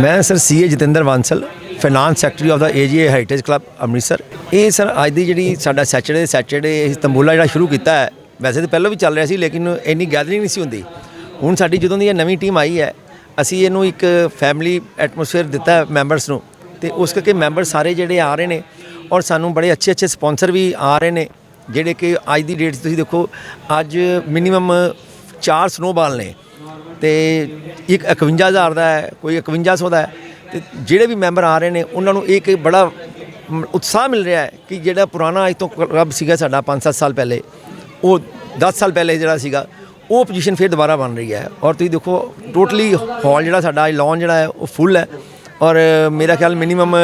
ਮੈਂ sir CA Jatinder Vansal finance secretary of the AGA heritage club Amritsar. ਇਹ sir ਅੱਜ ਦੀ ਜਿਹੜੀ ਸਾਡਾ ਸੈਚਰਡੇ ਸੈਚਰਡੇ ਇਸ ਤੰਬੂਲਾ ਜਿਹੜਾ ਸ਼ੁਰੂ ਕੀਤਾ ਹੈ, ਵੈਸੇ ਤਾਂ ਪਹਿਲਾਂ ਵੀ ਚੱਲ ਰਿਹਾ ਸੀ, ਲੇਕਿਨ ਇੰਨੀ ਗੈਦਰਿੰਗ ਨਹੀਂ ਸੀ ਹੁੰਦੀ। ਹੁਣ ਸਾਡੀ ਜਦੋਂ ਦੀ ਇਹ ਨਵੀਂ ਟੀਮ ਆਈ ਹੈ, ਅਸੀਂ ਇਹਨੂੰ ਇੱਕ ਫੈਮਿਲੀ ਐਟਮੋਸਫੇਅਰ ਦਿੱਤਾ ਮੈਂਬਰਸ ਨੂੰ, ਤੇ ਉਸ ਕਰਕੇ ਮੈਂਬਰ ਸਾਰੇ ਜਿਹੜੇ ਆ ਰਹੇ ਨੇ ਔਰ ਸਾਨੂੰ ਬੜੇ ਅੱਛੇ ਅੱਛੇ ਸਪਾਂਸਰ ਵੀ ਆ ਰਹੇ ਨੇ, ਜਿਹੜੇ ਕਿ ਅੱਜ ਦੀ ਡੇਟ 'ਚ ਤੁਸੀਂ ਦੇਖੋ, ਅੱਜ ਮਿਨੀਮਮ 4 ਸਨੋਬਾਲ ਨੇ ਤੇ ਇੱਕ 51000 ਦਾ ਹੈ, ਕੋਈ 5100 ਦਾ ਹੈ ਤੇ ਜਿਹੜੇ ਵੀ ਮੈਂਬਰ ਆ ਰਹੇ ਨੇ, ਉਹਨਾਂ ਨੂੰ ਇੱਕ ਬੜਾ ਉਤਸ਼ਾਹ ਮਿਲ ਰਿਹਾ ਹੈ ਕਿ ਜਿਹੜਾ ਪੁਰਾਣਾ ਅੱਜ ਤੋਂ ਕਲੱਬ ਸੀਗਾ ਸਾਡਾ 5-7 ਸਾਲ ਪਹਿਲੇ, ਉਹ 10 ਸਾਲ ਪਹਿਲੇ ਜਿਹੜਾ ਸੀਗਾ, ਉਹ ਪੋਜੀਸ਼ਨ ਫਿਰ ਦੁਬਾਰਾ ਬਣ ਰਹੀ ਹੈ। ਔਰ ਤੁਸੀਂ ਦੇਖੋ ਟੋਟਲੀ ਹਾਲ ਜਿਹੜਾ ਸਾਡਾ ਲੌਨ ਜਿਹੜਾ ਹੈ, ਉਹ ਫੁੱਲ ਹੈ। ਔਰ ਮੇਰਾ ਖਿਆਲ ਮਿਨੀਮਮ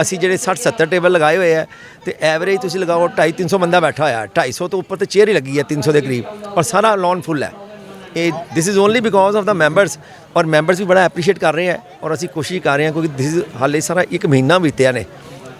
ਅਸੀਂ ਜਿਹੜੇ 60 70 ਟੇਬਲ ਲਗਾਏ ਹੋਏ ਆ, ਤੇ ਐਵਰੇਜ ਤੁਸੀਂ ਲਗਾਓ 2.5 300 ਬੰਦਾ ਬੈਠਾ ਹੋਇਆ 250 ਤੋਂ ਉੱਪਰ ਤੇ ਚੇਅਰ ਹੀ ਲੱਗੀ ਹੈ 300 ਦੇ ਕਰੀਬ ਔਰ ਸਾਰਾ ਲੌਨ ਫੁੱਲ ਹੈ। ਇਹ this is only because of the members ਔਰ ਮੈਂਬਰਸ ਵੀ ਬੜਾ ਐਪਰੀਸ਼ੀਏਟ ਕਰ ਰਹੇ ਆ, ਔਰ ਅਸੀਂ ਕੋਸ਼ਿਸ਼ ਕਰ ਰਹੇ ਹਾਂ ਕਿਉਂਕਿ ਦਿਸ ਹਾਲੇ ਸਾਰਾ ਇੱਕ ਮਹੀਨਾ ਬੀਤਿਆ ਨੇ,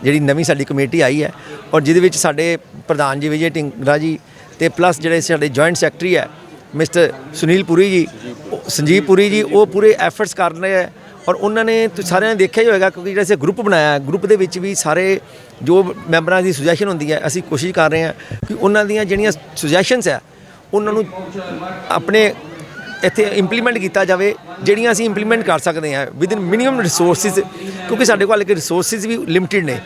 ਜਿਹੜੀ ਨਵੀਂ ਸਾਡੀ ਕਮੇਟੀ ਆਈ ਹੈ, ਔਰ ਜਿਹਦੇ ਵਿੱਚ ਸਾਡੇ ਪ੍ਰਧਾਨ ਜੀ ਵਿਜੇ ਟਿੰਗਰਾ ਜੀ ਤੇ ਪਲੱਸ ਜਿਹੜੇ ਸਾਡੇ ਜੁਆਇੰਟ ਸੈਕਟਰੀ ਹੈ ਮਿਸਟਰ ਸੁਨੀਲ ਪੁਰੀ ਜੀ, ਉਹ- ਸੰਜੀਵ ਪੁਰੀ ਜੀ, ਉਹ ਪੂਰੇ ਐਫਰਟਸ ਕਰ ਰਹੇ ਹੈ ਔਰ ਉਹਨਾਂ ਨੇ ਤੁਸੀਂ ਸਾਰਿਆਂ ਨੇ ਦੇਖਿਆ ਹੀ ਹੋਵੇਗਾ ਕਿਉਂਕਿ ਜਿਹੜਾ ਅਸੀਂ ਗਰੁੱਪ ਬਣਾਇਆ ਗਰੁੱਪ ਦੇ ਵਿੱਚ ਵੀ ਸਾਰੇ ਜੋ ਮੈਂਬਰਾਂ ਦੀ ਸੁਜੈਸ਼ਨ ਹੁੰਦੀ ਹੈ, ਅਸੀਂ ਕੋਸ਼ਿਸ਼ ਕਰ ਰਹੇ ਹਾਂ ਕਿ ਉਹਨਾਂ ਦੀਆਂ ਜਿਹੜੀਆਂ ਸੁਜੈਸ਼ਨਸ ਹੈ ਉਹਨਾਂ ਨੂੰ ਆਪਣੇ ਇੱਥੇ ਇੰਪਲੀਮੈਂਟ ਕੀਤਾ ਜਾਵੇ, ਜਿਹੜੀਆਂ ਅਸੀਂ ਇੰਪਲੀਮੈਂਟ ਕਰ ਸਕਦੇ ਹਾਂ ਵਿਦਿਨ ਮਿਨੀਮਮ ਰਿਸੋਰਸਿਸ ਕਿਉਂਕਿ ਸਾਡੇ ਕੋਲ ਇੱਕ ਰਿਸੋਰਸਿਸ ਵੀ ਲਿਮਟਿਡ ਨੇ।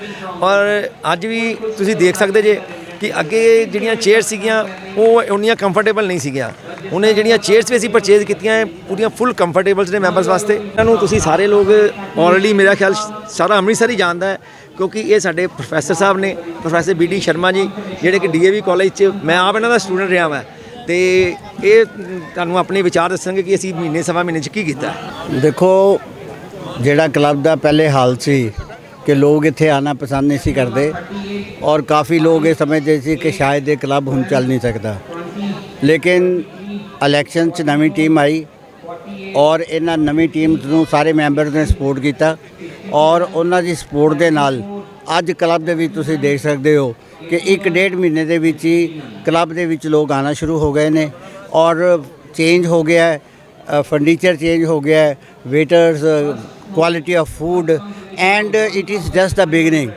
ਔਰ ਅੱਜ ਵੀ ਤੁਸੀਂ ਦੇਖ ਸਕਦੇ ਜੇ ਕਿ ਅੱਗੇ ਜਿਹੜੀਆਂ ਚੇਅਰ ਸੀਗੀਆਂ, ਉਹ ਉਨੀਆਂ ਕੰਫਰਟੇਬਲ ਨਹੀਂ ਸੀਗੀਆਂ। ਹੁਣ ਇਹ ਜਿਹੜੀਆਂ ਚੇਅਰਸ ਵੀ ਅਸੀਂ ਪਰਚੇਜ਼ ਕੀਤੀਆਂ ਹੈ ਪੂਰੀਆਂ ਫੁੱਲ ਕੰਫਰਟੇਬਲਸ ਨੇ ਮੈਂਬਰਸ ਵਾਸਤੇ। ਇਹਨਾਂ ਨੂੰ ਤੁਸੀਂ ਸਾਰੇ ਲੋਕ ਆਲਰੇਡੀ ਮੇਰਾ ਖਿਆਲ ਸਾਰਾ ਅੰਮ੍ਰਿਤਸਰ ਹੀ ਜਾਣਦਾ ਹੈ, ਕਿਉਂਕਿ ਇਹ ਸਾਡੇ ਪ੍ਰੋਫੈਸਰ ਸਾਹਿਬ ਨੇ professor B D Sharma ji, ਜਿਹੜੇ ਕਿ ਡੀਏਵੀ ਕਾਲਜ 'ਚ ਮੈਂ ਆਪ ਇਹਨਾਂ ਦਾ ਸਟੂਡੈਂਟ ਰਿਹਾ ਹਾਂ ਤੇ ਇਹ ਤੁਹਾਨੂੰ ਆਪਣੇ ਵਿਚਾਰ ਦੱਸਣਗੇ ਕਿ ਅਸੀਂ ਮਹੀਨੇ, ਸਵਾ ਮਹੀਨੇ 'ਚ ਕੀ ਕੀਤਾ ਦੇਖੋ, ਜਿਹੜਾ ਕਲੱਬ ਦਾ ਪਹਿਲੇ ਹਾਲ ਸੀ ਕਿ ਲੋਕ ਇੱਥੇ ਆਣਾ ਪਸੰਦ ਨਹੀਂ ਸੀ ਕਰਦੇ ਔਰ ਕਾਫੀ ਲੋਕ ਇਹ ਸਮਝਦੇ ਸੀ ਕਿ ਸ਼ਾਇਦ ਇਹ ਕਲੱਬ ਹੁਣ ਚੱਲ ਨਹੀਂ ਸਕਦਾ। ਲੇਕਿਨ ਇਲੈਕਸ਼ਨ 'ਚ ਨਵੀਂ ਟੀਮ ਆਈ ਔਰ ਇਹਨਾਂ ਨਵੀਂ ਟੀਮ ਨੂੰ ਸਾਰੇ ਮੈਂਬਰ ਨੇ ਸਪੋਰਟ ਕੀਤਾ ਔਰ ਉਹਨਾਂ ਦੀ ਸਪੋਰਟ ਦੇ ਨਾਲ ਅੱਜ ਕਲੱਬ ਦੇ ਵਿੱਚ ਤੁਸੀਂ ਦੇਖ ਸਕਦੇ ਹੋ ਕਿ ਇੱਕ ਡੇਢ ਮਹੀਨੇ ਦੇ ਵਿੱਚ ਹੀ ਕਲੱਬ ਦੇ ਵਿੱਚ ਲੋਕ ਆਣਾ ਸ਼ੁਰੂ ਹੋ ਗਏ ਨੇ ਔਰ ਚੇਂਜ ਹੋ ਗਿਆ ਹੈ ਫਰਨੀਚਰ ਚੇਂਜ ਹੋ ਗਿਆ ਹੈ waiters quality of food and it is just the beginning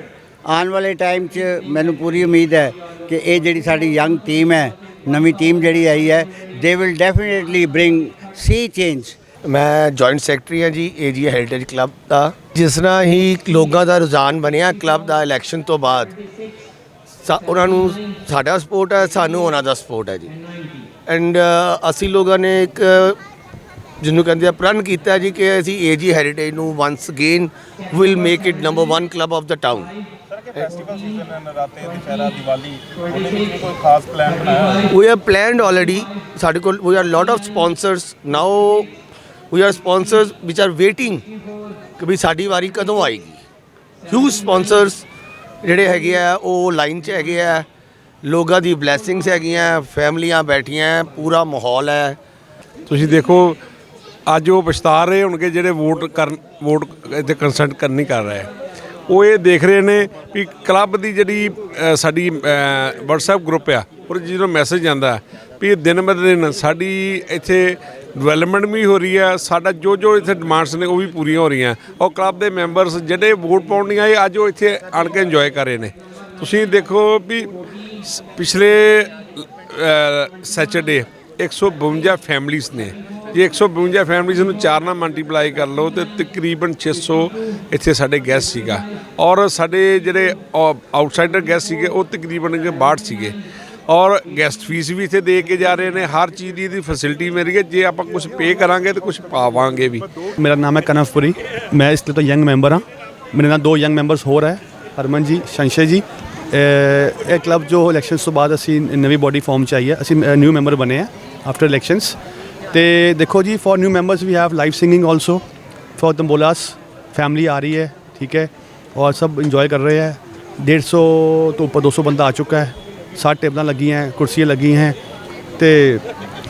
ਆਉਣ ਵਾਲੇ ਟਾਈਮ 'ਚ ਮੈਨੂੰ ਪੂਰੀ ਉਮੀਦ ਹੈ ਕਿ ਇਹ ਜਿਹੜੀ ਸਾਡੀ ਯੰਗ ਟੀਮ ਹੈ, ਨਵੀਂ ਟੀਮ ਜਿਹੜੀ ਆਈ ਹੈ they will definitely bring the change ਮੈਂ ਜੁਆਇੰਟ ਸੈਕਟਰੀ ਹਾਂ ਜੀ ਏਜੀ ਹੈਰੀਟੇਜ ਕਲੱਬ ਦਾ। ਜਿਸ ਤਰ੍ਹਾਂ ਹੀ ਲੋਕਾਂ ਦਾ ਰੁਝਾਨ ਬਣਿਆ ਕਲੱਬ ਦਾ ਇਲੈਕਸ਼ਨ ਤੋਂ ਬਾਅਦ। ਸਾ- ਉਹਨਾਂ ਨੂੰ ਸਾਡਾ ਸਪੋਰਟ ਹੈ, ਸਾਨੂੰ ਉਹਨਾਂ ਦਾ ਸਪੋਰਟ ਹੈ ਜੀ। ਐਂਡ ਅਸੀਂ ਲੋਕਾਂ ਨੇ ਇੱਕ, ਜਿਹਨੂੰ ਕਹਿੰਦੇ ਆ ਪ੍ਰਣ ਕੀਤਾ ਜੀ ਕਿ ਅਸੀਂ ਏਜੀ ਹੈਰੀਟੇਜ ਨੂੰ once again will make it number 1 club of the town festival season Naraate Dussehra Diwali ਉਹਦੇ ਵਿੱਚ ਵੀ ਕੋਈ ਖਾਸ ਪਲਾਨ ਬਣਾਇਆ? ਹੋਇਆ? we have planned already ਸਾਡੇ ਕੋਲ we are lot of sponsors. Now we are sponsors which are waiting ਕਿ ਵੀ ਸਾਡੀ ਵਾਰੀ ਕਦੋਂ ਆਏਗੀ। ਹਿਊਜ ਸਪਾਂਸਰਸ ਜਿਹੜੇ ਹੈਗੇ ਆ ਉਹ ਲਾਈਨ 'ਚ ਹੈਗੇ ਆ। ਲੋਕਾਂ ਦੀ ਬਲੇਸਿੰਗਸ ਹੈਗੀਆਂ ਫੈਮਲੀਆਂ ਬੈਠੀਆਂ ਪੂਰਾ ਮਾਹੌਲ ਹੈ। ਤੁਸੀਂ ਦੇਖੋ ਅੱਜ ਉਹ ਪਛਤਾ ਰਹੇ ਹੋਣਗੇ ਜਿਹੜੇ ਵੋਟ ਕਰਨ ਵੋਟ ਇੱਥੇ ਕੰਸੈਂਟ ਕਰ ਨਹੀਂ ਕਰ ਰਹੇ ਉਹ ਇਹ ਦੇਖ ਰਹੇ ਨੇ ਵੀ ਕਲੱਬ ਦੀ ਜਿਹੜੀ ਸਾਡੀ WhatsApp ਗਰੁੱਪ ਆ ਉਹ ਜਿਹਨੂੰ ਮੈਸੇਜ ਆਂਦਾ ਵੀ ਦਿਨ ਬ ਦਿਨ ਸਾਡੀ ਇੱਥੇ ਡਿਵੈਲਪਮੈਂਟ ਵੀ ਹੋ ਰਹੀ ਹੈ, ਸਾਡਾ ਜੋ ਜੋ ਇੱਥੇ ਡਿਮਾਂਡਸ ਨੇ ਉਹ ਵੀ ਪੂਰੀਆਂ ਹੋ ਰਹੀਆਂ। ਔਰ ਕਲੱਬ ਦੇ ਮੈਂਬਰਸ ਜਿਹੜੇ ਵੋਟ ਪਾਉਣੀਆਂ ਨਹੀਂ ਅੱਜ ਉਹ ਇੱਥੇ ਆਣ ਕੇ ਇੰਜੋਏ ਕਰ ਰਹੇ ਨੇ। ਤੁਸੀਂ ਦੇਖੋ ਵੀ ਪਿਛਲੇ ਸੈਚਰਡੇ 152 ਫੈਮਲੀਆਂ ਨੇ ਜੇ 152 ਫੈਮਿਲੀਜ਼ ਨੂੰ ਚਾਰ ਨਾਲ ਮਲਟੀਪਲਾਈ ਕਰ ਲਓ ਤੇ ਤਕਰੀਬਨ 600 ਇੱਥੇ ਸਾਡੇ ਗੈਸਟ ਸੀਗਾ। ਔਰ ਸਾਡੇ ਜਿਹੜੇ ਆਊਟਸਾਈਡਰ ਗੈਸਟ ਸੀਗੇ, ਉਹ ਤਕਰੀਬਨ ਕਿ 62 ਸੀਗੇ। ਔਰ ਗੈਸਟ ਫੀਸ ਵੀ ਇੱਥੇ ਦੇ ਕੇ ਜਾ ਰਹੇ ਨੇ। ਹਰ ਚੀਜ਼ ਦੀ ਇਹਦੀ ਫੈਸਿਲਿਟੀ ਮਿਲ ਰਹੀ ਹੈ। ਜੇ ਆਪਾਂ ਕੁਝ ਪੇ ਕਰਾਂਗੇ ਤੇ ਕੁਝ ਪਾਵਾਂਗੇ ਵੀ। ਮੇਰਾ ਨਾਮ ਹੈ ਕਨਫਪੁਰੀ ਮੈਂ ਇਸ ਲਈ ਤਾਂ ਯੰਗ ਮੈਂਬਰ ਹਾਂ। ਮੇਰੇ ਨਾਲ ਦੋ ਯੰਗ ਮੈਂਬਰਸ ਹੋਰ ਹੈ। ਹਰਮਨ ਜੀ, ਸ਼ੰਸ਼ੇ ਜੀ। ਇਹ ਕਲੱਬ ਜੋ ਇਲੈਕਸ਼ਨਸ ਤੋਂ ਬਾਅਦ ਅਸੀਂ ਨਵੀਂ ਬੋਡੀ ਫਾਰਮ ਚ ਆਈ ਹੈ। ਅਸੀਂ ਨਿਊ ਮੈਂਬਰ ਬਣੇ ਆ ਆਫਟਰ ਇਲੈਕਸ਼ਨਸ ਤੇ ਦੇਖੋ ਜੀ for new members we have live singing also for tambolas family ਆ ਰਹੀ ਹੈ, ਠੀਕ ਹੈ, ਔਰ ਸਭ ਇੰਜੋਏ ਕਰ ਰਹੇ ਹੈ। डेढ़ सौ तो ऊपर दो सौ बंदा आ चुका है सात टेबल लगी हैं कुर्सियाँ लगी हैं तो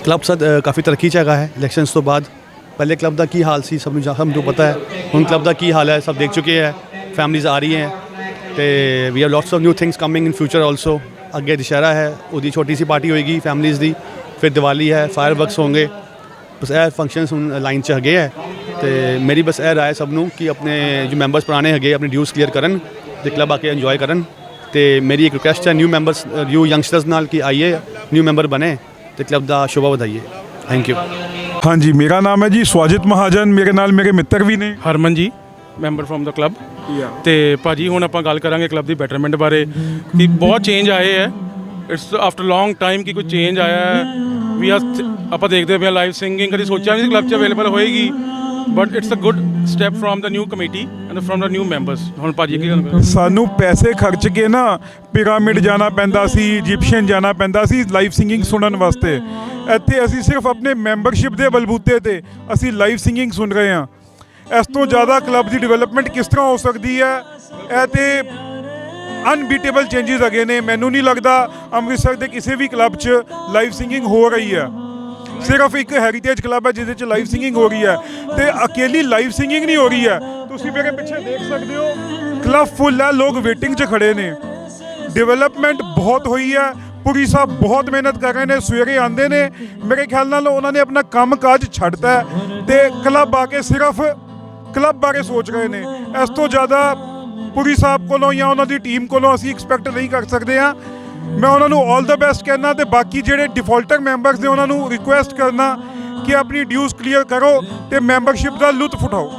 ਕਲੱਬ ਸਦ ਕਾਫੀ ਤਰੱਕੀ ਚ ਹੈਗਾ ਹੈ। ਇਲੈਕਸ਼ਨਸ ਤੋਂ ਬਾਅਦ ਪਹਿਲੇ ਕਲੱਬ ਦਾ ਕੀ ਹਾਲ ਸੀ, ਸਭ ਨੂੰ ਜਾ- ਨੂੰ ਪਤਾ ਹੈ। ਹੁਣ ਕਲੱਬ ਦਾ ਕੀ ਹਾਲ ਹੈ, ਸਭ ਦੇਖ ਚੁੱਕੇ ਹੈ। ਫੈਮਲੀਜ਼ ਆ ਰਹੀ ਹੈ ਤੇ we have lots of new things coming in future also ਅੱਗੇ ਦੁਸਹਿਰਾ ਹੈ, ਉਹਦੀ ਛੋਟੀ ਸੀ ਪਾਰਟੀ ਹੋਏਗੀ ਫੈਮਲੀਜ਼ ਦੀ। ਫਿਰ ਦੀਵਾਲੀ ਹੈ ਫਾਇਰਵਰਕਸ ਹੋਣਗੇ। ਬਸ ਇਹ ਫੰਕਸ਼ਨਸ ਹੁਣ ਲਾਈਨ 'ਚ ਹੈਗੇ ਹੈ ਤੇ ਮੇਰੀ ਬਸ ਇਹ ਰਾਏ ਸਭ ਨੂੰ ਕਿ ਆਪਣੇ ਜੋ ਮੈਂਬਰਸ ਪੁਰਾਣੇ ਹੈਗੇ ਆਪਣੇ ਡਿਊਸ ਕਲੀਅਰ ਕਰਨ ਤੇ ਕਲੱਬ ਆ ਕੇ ਇੰਜੋਏ ਕਰਨ ਤੇ ਮੇਰੀ ਇੱਕ ਰਿਕੁਐਸਟ ਹੈ ਨਿਊ ਮੈਂਬਰਸ ਨਿਊ ਯੰਗਸਟਰਸ ਨਾਲ ਕਿ ਆਈਏ ਨਿਊ ਮੈਂਬਰ ਬਣੇ ਤੇ ਕਲੱਬ ਦਾ ਸ਼ੋਭਾ ਵਧਾਈਏ। ਥੈਂਕ ਯੂ ਹਾਂਜੀ ਮੇਰਾ ਨਾਮ ਹੈ ਜੀ ਸਵਾਜਿਤ ਮਹਾਜਨ ਮੇਰੇ ਨਾਲ ਮੇਰੇ ਮਿੱਤਰ ਵੀ ਨੇ। ਹਰਮਨ ਜੀ ਮੈਂਬਰ ਫਰਮ ਦਾ ਕਲੱਬ ਤੇ ਭਾਜੀ ਹੁਣ ਆਪਾਂ ਗੱਲ ਕਰਾਂਗੇ ਕਲੱਬ ਦੀ ਬੈਟਰਮੈਂਟ ਬਾਰੇ ਕਿ ਬਹੁਤ ਚੇਂਜ ਆਏ ਹੈ। ਇਟਸ ਆਫਟਰ ਲੌਂਗ ਟਾਈਮ ਕਿ ਕੋਈ ਚੇਂਜ ਆਇਆ ਹੈ। ਵੀ ਆਪਾਂ ਦੇਖਦੇ ਪਏ ਲਾਈਵ ਸਿੰਗਿੰਗ ਕਦੀ ਸੋਚਿਆ ਨਹੀਂ ਸੀ ਕਲੱਬ 'ਚ ਅਵੇਲੇਬਲ ਹੋਏਗੀ। But it's a good step from the new committee and from the new members ਹੁਣ ਭਾਜੀ ਕੀ ਗੱਲ ਸਾਨੂੰ ਪੈਸੇ ਖਰਚ ਕੇ ਨਾ ਪਿਰਾਮਿਡ ਜਾਣਾ ਪੈਂਦਾ ਸੀ ਇਜੀਪਸ਼ੀਅਨ ਜਾਣਾ ਪੈਂਦਾ ਸੀ ਲਾਈਵ ਸਿੰਗਿੰਗ ਸੁਣਨ ਵਾਸਤੇ। ਇੱਥੇ ਅਸੀਂ ਸਿਰਫ ਆਪਣੇ ਮੈਂਬਰਸ਼ਿਪ ਦੇ ਬਲਬੂਤੇ ਤੇ ਅਸੀਂ ਲਾਈਵ ਸਿੰਗਿੰਗ ਸੁਣ ਰਹੇ ਹਾਂ। ਇਸ ਤੋਂ ਜ਼ਿਆਦਾ ਕਲੱਬ ਦੀ ਡਿਵੈਲਪਮੈਂਟ ਕਿਸ ਤਰ੍ਹਾਂ ਹੋ ਸਕਦੀ ਹੈ? ਇਹ ਤੇ ਅਨਬੀਟੇਬਲ ਚੇਂਜਸ ਹੈਗੇ ਨੇ। ਮੈਨੂੰ ਨਹੀਂ ਲੱਗਦਾ ਅੰਮ੍ਰਿਤਸਰ ਦੇ ਕਿਸੇ ਵੀ ਕਲੱਬ 'ਚ ਲਾਈਵ ਸਿੰਗਿੰਗ ਹੋ ਰਹੀ ਹੈ। ਸਿਰਫ ਇੱਕ ਹੈਰੀਟੇਜ ਕਲੱਬ ਹੈ ਜਿਹਦੇ 'ਚ ਲਾਈਵ ਸਿੰਗਿੰਗ ਹੋ ਰਹੀ ਹੈ। ਤੇ ਅਕੇਲੀ ਲਾਈਵ ਸਿੰਗਿੰਗ ਨਹੀਂ ਹੋ ਰਹੀ ਹੈ। ਤੁਸੀਂ ਮੇਰੇ ਪਿੱਛੇ ਦੇਖ ਸਕਦੇ ਹੋ ਕਲੱਬ ਫੁੱਲ ਹੈ, ਲੋਕ ਵੇਟਿੰਗ 'ਚ ਖੜੇ ਨੇ। ਡਿਵੈਲਪਮੈਂਟ ਬਹੁਤ ਹੋਈ ਹੈ। ਪੁਰੀ ਸਾਹਿਬ ਬਹੁਤ ਮਿਹਨਤ ਕਰ ਰਹੇ ਨੇ, ਸਵੇਰੇ ਆਉਂਦੇ ਨੇ। ਮੇਰੇ ਖਿਆਲ ਨਾਲ ਉਹਨਾਂ ਨੇ ਆਪਣਾ ਕੰਮ ਕਾਜ ਛੱਡਤਾ ਹੈ। ਤੇ ਕਲੱਬ ਆ ਕੇ ਸਿਰਫ ਕਲੱਬ ਬਾਰੇ ਸੋਚ ਰਹੇ ਨੇ। ਇਸ ਤੋਂ ਜ਼ਿਆਦਾ ਪੁਰੀ ਸਾਹਿਬ ਕੋਲੋਂ ਜਾਂ ਉਹਨਾਂ ਦੀ ਟੀਮ ਕੋਲੋਂ ਅਸੀਂ ਐਕਸਪੈਕਟ ਨਹੀਂ ਕਰ ਸਕਦੇ ਹਾਂ। ਮੈਂ ਉਹਨਾਂ ਨੂੰ 올 ਦਾ ਬੈਸਟ ਕਹਿਣਾ ਤੇ ਬਾਕੀ ਜਿਹੜੇ ਡਿਫਾਲਟਰ ਮੈਂਬਰਸ ਨੇ ਉਹਨਾਂ ਨੂੰ ਰਿਕੁਐਸਟ ਕਰਨਾ ਕਿ ਆਪਣੀ ਡਿਊਜ਼ ਕਲੀਅਰ ਕਰੋ ਤੇ ਮੈਂਬਰਸ਼ਿਪ ਦਾ ਲੁਤਫ ਉਠਾਓ।